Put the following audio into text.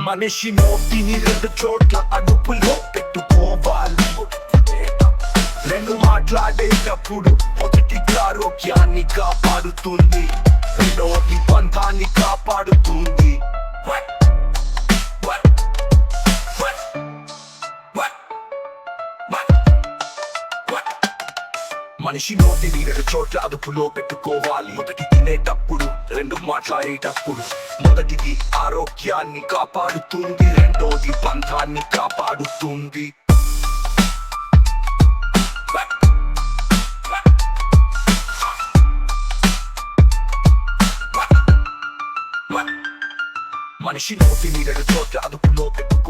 మనిషి నోటిని రెండు చోట్ల అదుపులో పెట్టుకోవాలి. రెండు మాట్లాడేటప్పుడు మొదటి ఆరోగ్యాన్ని కాపాడుతుంది. రెండవది బంధాన్ని కాపాడుతుంది. మనిషి నోటిని రెండు చోట్ల అదుపులో పెట్టుకోవాలి. మొదటి తినేటప్పుడు మాట్లాడేటప్పుడు మొదటిది ఆరోగ్యాన్ని కాపాడుతుంది రెండోది బంధాన్ని కాపాడుతుంది. మనిషి నోటి నీడలతో అదుపులో పెట్టుకో